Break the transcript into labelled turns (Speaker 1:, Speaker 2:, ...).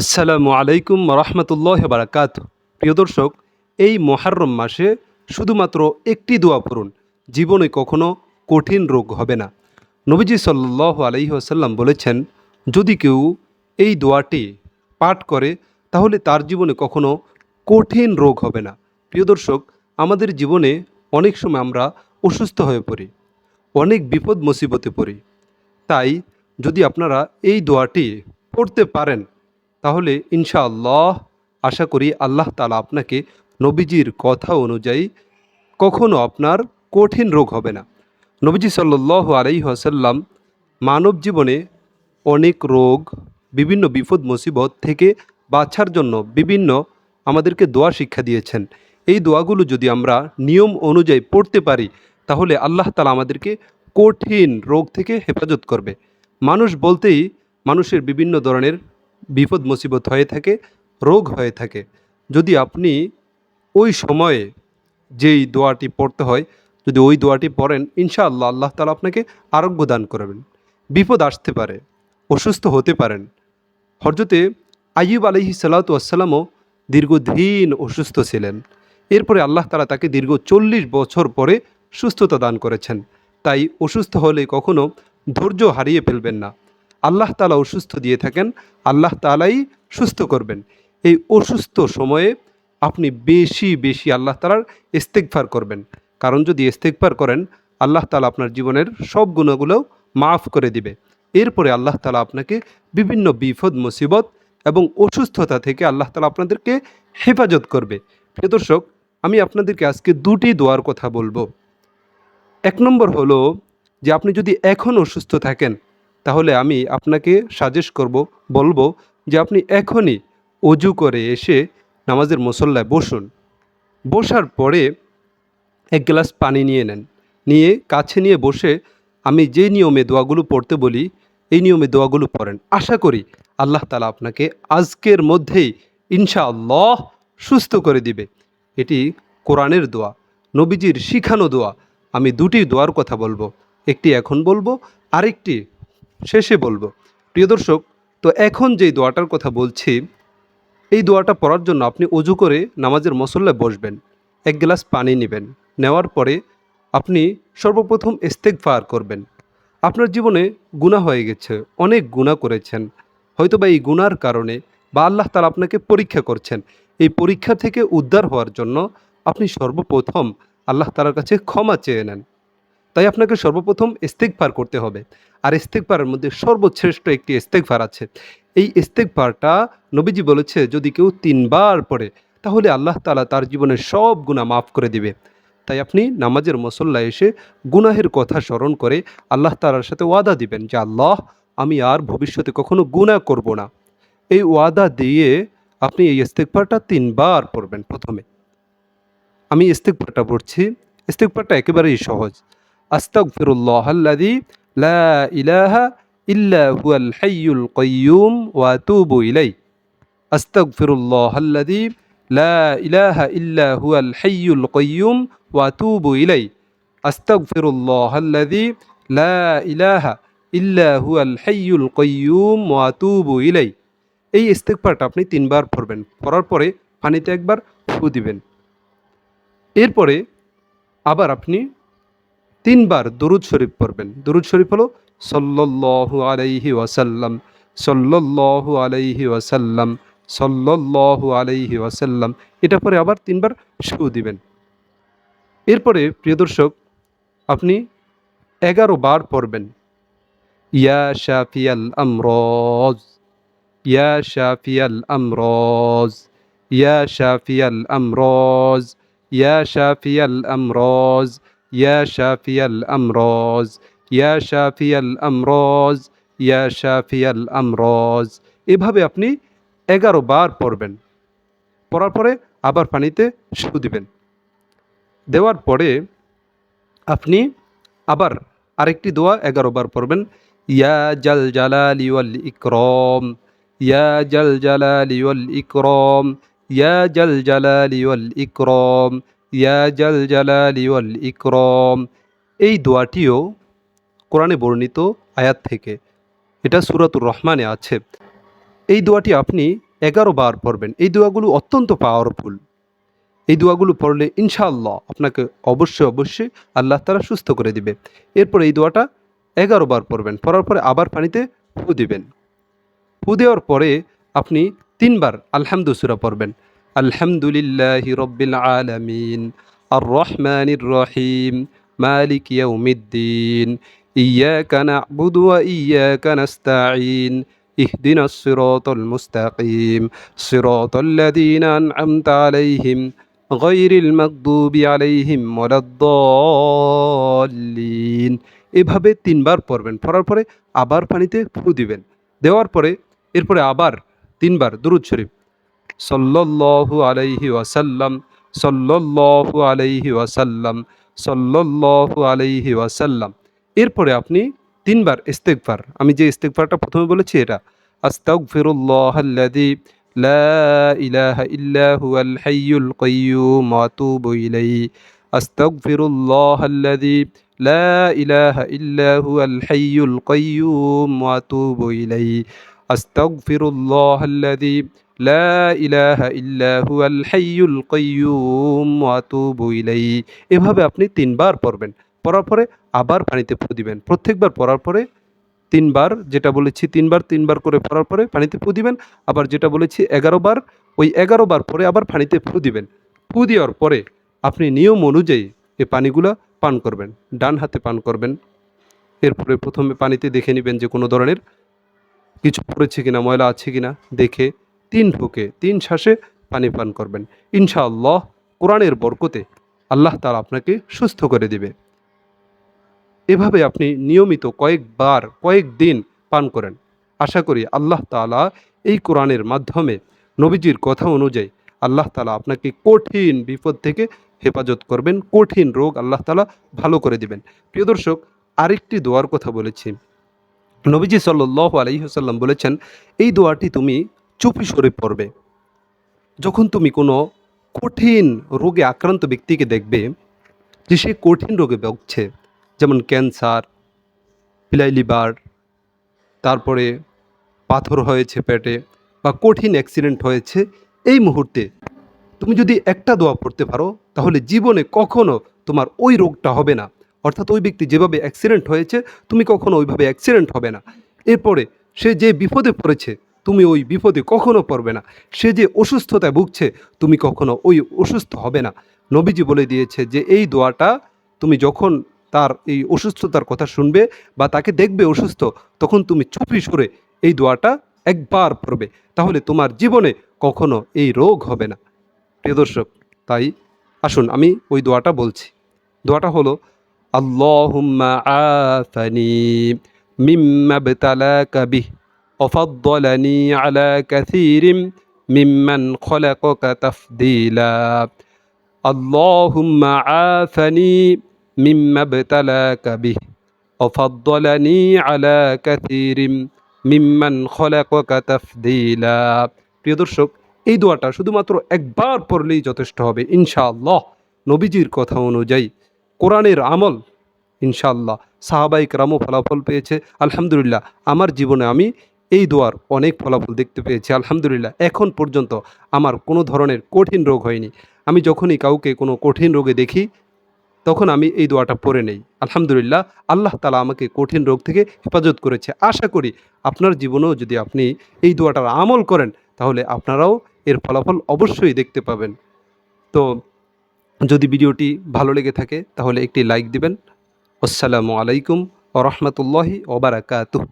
Speaker 1: আসসালামু আলাইকুম রহমতুল্লাহ বারাকাত প্রিয় দর্শক, এই মহারম মাসে শুধুমাত্র একটি দোয়া পড়ুন। জীবনে কখনো কঠিন রোগ হবে না। নবীজি সাল্লাহ আলাইহি আসাল্লাম বলেছেন, যদি কেউ এই দোয়াটি পাঠ করে, তাহলে তার জীবনে কখনো কঠিন রোগ হবে না। প্রিয় দর্শক, আমাদের জীবনে অনেক সময় আমরা অসুস্থ হয়ে পড়ি, অনেক বিপদ মুসিবতে পড়ি। তাই যদি আপনারা এই দোয়াটি পড়তে পারেন তাহলে ইনশাআল্লাহ আশা করি আল্লাহ তালা আপনাকে নবীজির কথা অনুযায়ী কখনো আপনার কঠিন রোগ হবে না। নবীজি সাল্লাহ আলাই আসাল্লাম মানব জীবনে অনেক রোগ, বিভিন্ন বিপদ, মুসিবত থেকে বাঁচার জন্য বিভিন্ন আমাদেরকে দোয়া শিক্ষা দিয়েছেন। এই দোয়াগুলো যদি আমরা নিয়ম অনুযায়ী পড়তে পারি, তাহলে আল্লাহ তালা আমাদেরকে কঠিন রোগ থেকে হেফাজত করবে। মানুষ বলতেই মানুষের বিভিন্ন ধরনের বিপদ মুসিবত হয়ে থাকে, রোগ হয়ে থাকে। যদি আপনি ওই সময়ে যেই দোয়াটি পড়তে হয়, যদি ওই দোয়াটি পড়েন, ইনশাআল্লাহ আল্লাহ তালা আপনাকে আরোগ্য দান করবেন। বিপদ আসতে পারে, অসুস্থ হতে পারেন। হরজতে আইয়ুব আলহি সালাতু আসসালামও দীর্ঘদিন অসুস্থ ছিলেন। এরপরে আল্লাহ তালা তাকে দীর্ঘ চল্লিশ বছর পরে সুস্থতা দান করেছেন। তাই অসুস্থ হলে কখনো ধৈর্য হারিয়ে ফেলবেন না। আল্লাহ তালা অসুস্থ দিয়ে থাকেন, আল্লাহ তালাই সুস্থ করবেন। এই অসুস্থ সময়ে আপনি বেশি বেশি আল্লাহ তালার ইস্তেকফার করবেন। কারণ যদি ইস্তেকফার করেন, আল্লাহ তালা আপনার জীবনের সব গুণগুলোও মাফ করে দিবে। এরপরে আল্লাহ তালা আপনাকে বিভিন্ন বিপদ, মুসিবত এবং অসুস্থতা থেকে আল্লাহ তালা আপনাদেরকে হেফাজত করবে। প্রিয় দর্শক, আমি আপনাদেরকে আজকে দুটি দোয়ার কথা বলব। এক নম্বর হলো যে, আপনি যদি এখন অসুস্থ থাকেন তাহলে আমি আপনাকে সাজেস্ট করব, বলব যে আপনি এখনই অজু করে এসে নামাজের মুসল্লায় বসুন। বসার পরে এক গ্লাস পানি নিয়ে নেন। নিয়ে কাছে নিয়ে বসে আমি যে নিয়মে দোয়াগুলো পড়তে বলি, এই নিয়মে দোয়াগুলো পড়েন। আশা করি আল্লাহ তালা আপনাকে আজকের মধ্যেই ইনশাআল্লাহ সুস্থ করে দিবে। এটি কোরআনের দোয়া, নবীজির শিখানো দোয়া। আমি দুটি দোয়ার কথা বলব। একটি এখন বলব, আরেকটি শেষে বলব, প্রিয় দর্শক, তো এখন যেই দোয়াটার কথা বলছি, এই দোয়াটা পড়ার জন্য আপনি অজু করে নামাজের মসল্লায় বসবেন, এক গ্লাস পানি নেবেন, নেওয়ার পরে আপনি সর্বপ্রথম ইস্তেকফার করবেন। আপনার জীবনে গুণা হয়ে গেছে, অনেক গুণা করেছেন হয়তো বা এই গুণার কারণে বা আল্লাহ তালা আপনাকে পরীক্ষা করছেন, এই পরীক্ষা থেকে উদ্ধার হওয়ার জন্য আপনি সর্বপ্রথম আল্লাহ তালার কাছে ক্ষমা চেয়ে নেন। তাই আপনাকে সর্বপ্রথম ইস্তেকফার করতে হবে। আর ইস্তেকফারের মধ্যে সর্বশ্রেষ্ঠ একটি ইস্তেকফার আছে। এই ইস্তেকফারটা নবীজি বলেছে, যদি কেউ তিনবার পড়ে, তাহলে আল্লাহ তালা তার জীবনের সব গুণা মাফ করে দিবে। তাই আপনি নামাজের মসল্লা এসে গুনাহের কথা স্মরণ করে আল্লাহ তালার সাথে ওয়াদা দিবেন যে, আল্লাহ, আমি আর ভবিষ্যতে কখনো গুনাহ করব না। এই ওয়াদা দিয়ে আপনি এই ইস্তেকফারটা তিনবার পড়বেন প্রথমে। আমি ইস্তেকফারটা পড়ছি। ইস্তেকফারটা একেবারেই সহজ। আস্তাগফিরুল্লাহ আল্লাযী লা ইলাহা ইল্লা হুয়াল হাইয়ুল কাইয়্যুম ওয়া আতুবু ইলাইহি। আস্তাগফিরুল্লাহ আল্লাযী লা ইলাহা ইল্লা হুয়াল হাইয়ুল কাইয়্যুম ওয়া আতুবু ইলাইহি। আস্তাগফিরুল্লাহ আল্লাযী লা ইলাহা ইল্লা হুয়াল হাইয়ুল কাইয়্যুম ওয়া আতুবু ইলাইহি। এই ইস্তেগফারটা আপনি তিনবার পড়বেন, পড়ার পরে পানিতে একবার ফু দিবেন। এরপরে আবার আপনি তিনবার দরুদ শরীফ পড়বেন। দরুদ শরীফ হলো সল্লল্লাহু আলাইহি ওয়াসাল্লাম, সল্লল্লাহু আলাইহি ওয়াসাল্লাম, সল্লল্লাহু আলাইহি ওয়াসাল্লাম। এটা পরে আবার তিনবার শু দিবেন। এরপরে, প্রিয় দর্শক, আপনি এগারো বার পড়বেন। ইয়া শাফিয়াল আমরজ, ইয়া শাফিয়াল আমরজ, ইয়া শাফিয়াল আমরজ, ইয়া শাফিয়াল আমরজ। ইয়া শাফিয়াল আমরজ ইয়া শাফিয়াল আমরজ ইয়া শাফিয়াল আমরজ এভাবে আপনি এগারো বার পড়বেন। পড়ার পরে আবার পানিতে শু দিবেন। দেওয়ার পরে আপনি আবার আরেকটি দোয়া এগারো বার পড়বেন। ইয়া জাল জালালি ওয়াল ইকরম, ইয়া জাল জালালি ওয়াল ইকরম, ইয়া জাল জালালি ওয়াল ইকরম ইয়া জাল জালালি ওয়াল ইকরম। এই দোয়াটিও কোরআনে বর্ণিত আয়াত থেকে। এটা সুরাতুর রহমানে আছে। এই দোয়াটি আপনি এগারো বার পড়বেন। এই দোয়াগুলো অত্যন্ত পাওয়ারফুল এই দোয়াগুলো পড়লে ইনশাআল্লাহ আপনাকে অবশ্যই অবশ্যই আল্লাহ তারা সুস্থ করে দিবে। এরপর এই দোয়াটা এগারো বার পড়বেন। পড়ার পরে আবার পানিতে ফু দিবেন। ফু দেওয়ার পরে আপনি তিনবার আলহামদু সুরা পড়বেন। আলহামদুলিল্লাহ রব্বিল আলামিন আর রহমানির রহিম মালিক ইয়াউমিদ্দিন ইয়াকা না'বুদু ওয়া ইয়াকা নাস্তাঈন اهدنا الصراط المستقيم صراط الذين أنعمت عليهم غير المغضوب عليهم ولا الضالين এভাবে তিনবার পড়বেন পড়ার পরে আবার পানিতে ফু দিবেন দেওয়ার পরে এরপরে আবার তিনবার দুরুদ শরীফ সল্লাল্লাহু আলাইহি ওয়াসাল্লাম, সল্লাল্লাহু আলাইহি ওয়াসাল্লাম, সল্লাল্লাহু আলাইহি ওয়াসাল্লাম। এরপরে আপনি তিনবার ইস্তেগফার। আমি যে ইস্তেগফারটা প্রথমে বলেছি এটা, আস্তাগফিরুল্লাহ আল্লাযী লা ইলাহা ইল্লা হুয়াল হাইয়ুল কাইয়্যুম ওয়া আতুবু ইলাইহি। আস্তাগফিরুল্লাহ আল্লাযী লা ইলাহা ইল্লা হুয়াল হাইয়ুল কাইয়্যুম ওয়া আতুবু ইলাইহি। আস্তাগফিরুল্লাহ আল্লাযী লা ইলাহা ইল্লা হুয়াল হাইয়ুল কাইয়্যুম ওয়া আতুবু ইলাইহি। এভাবে আপনি তিনবার পড়বেন। পড়ার পরে আবার পানিতে ফু দিবেন। প্রত্যেকবার পড়ার পরে তিনবার, যেটা বলেছি তিনবার তিনবার করে পড়ার পরে পানিতে ফু দিবেন। আবার যেটা বলেছি এগারো বার, ওই এগারো বার পরে আবার পানিতে ফু দিবেন। ফু দেওয়ার পরে আপনি নিয়ম অনুযায়ী এই পানিগুলো পান করবেন। ডান হাতে পান করবেন। এরপরে প্রথমে পানিতে দেখে নেবেন যে কোনো ধরনের কিছু পড়েছে কিনা, ময়লা আছে কিনা, দেখে তিন ঢোকে তিন শ্বাসে পানি পান করবেন। ইনশাআল্লাহ কোরআনের বরকতে আল্লাহ তালা আপনাকে সুস্থ করে দিবে। এভাবে আপনি নিয়মিত কয়েকবার কয়েক দিন পান করেন। আশা করি আল্লাহ তালা এই কোরআনের মাধ্যমে নবীজির কথা অনুযায়ী আল্লাহ তালা আপনাকে কঠিন বিপদ থেকে হেফাজত করবেন, কঠিন রোগ আল্লাহ তালা ভালো করে দিবেন। প্রিয় দর্শক, আরেকটি দোয়ার কথা বলেছি। নবীজি সাল্লাহ আলহিহাল্লাম বলেছেন, এই দোয়াটি তুমি চুপি সরে পড়বে। যখন তুমি কোনো কঠিন রোগে আক্রান্ত ব্যক্তিকে দেখবে, যে সে কঠিন রোগে ভুগছে, যেমন ক্যান্সার, পিলাই লিভার, তারপরে পাথর হয়েছে পেটে বা কঠিন অ্যাক্সিডেন্ট হয়েছে, এই মুহূর্তে তুমি যদি একটা দোয়া পড়তে পারো, তাহলে জীবনে কখনো তোমার ওই রোগটা হবে না। অর্থাৎ ওই ব্যক্তি যেভাবে অ্যাক্সিডেন্ট হয়েছে, তুমি কখনো ওইভাবে অ্যাক্সিডেন্ট হবে না। এরপরে সে যে বিপদে পড়েছে তুমি ওই বিপদে কখনো পড়বে না। সে যে অসুস্থতায় ভুগছে, তুমি কখনো ওই অসুস্থ হবে না। নবীজি বলে দিয়েছে যে, এই দোয়াটা তুমি যখন তার এই অসুস্থতার কথা শুনবে বা তাকে দেখবে অসুস্থ, তখন তুমি চুপি সরে এই দোয়াটা একবার পড়বে। তাহলে তোমার জীবনে কখনো এই রোগ হবে না। প্রিয় দর্শক, তাই আসুন আমি ওই দোয়াটা বলছি। দোয়াটা হলো, আল্লাহুম্মা আফানি মিম্মা বতালাকা বিহ وفضلني على كثير ممن خلقك تفضيلا اللهم عافني مما ابتلاك به وفضلني على كثير মিম্মান খলাকক তাফদিলা প্রিয় দর্শক এই দোয়াটা শুধুমাত্র একবার পড়লেই যথেষ্ট হবে ইনশাআল্লাহ নবীজির কথা অনুযায়ী কোরআনের আমল ইনশাআল্লাহ সাহাবাইক রামও ফলাফল পেয়েছে আলহামদুলিল্লাহ আমার জীবনে আমি এই দোয়ার অনেক ফলাফল দেখতে পেয়েছি, আলহামদুলিল্লাহ। এখন পর্যন্ত আমার কোনো ধরনের কঠিন রোগ হয়নি। আমি যখনই কাউকে কোনো কঠিন রোগে দেখি, তখন আমি এই দোয়াটা পড়ে নেই। আলহামদুলিল্লাহ, আল্লাহ তালা আমাকে কঠিন রোগ থেকে হেফাজত করেছে। আশা করি আপনার জীবনেও যদি আপনি এই দোয়াটার আমল করেন, তাহলে আপনারাও এর ফলাফল অবশ্যই দেখতে পাবেন। তো যদি ভিডিওটি ভালো লেগে থাকে, তাহলে একটি লাইক দিবেন। আসসালামু আলাইকুম ও রহমতুল্লাহি ওবারাকাতুহ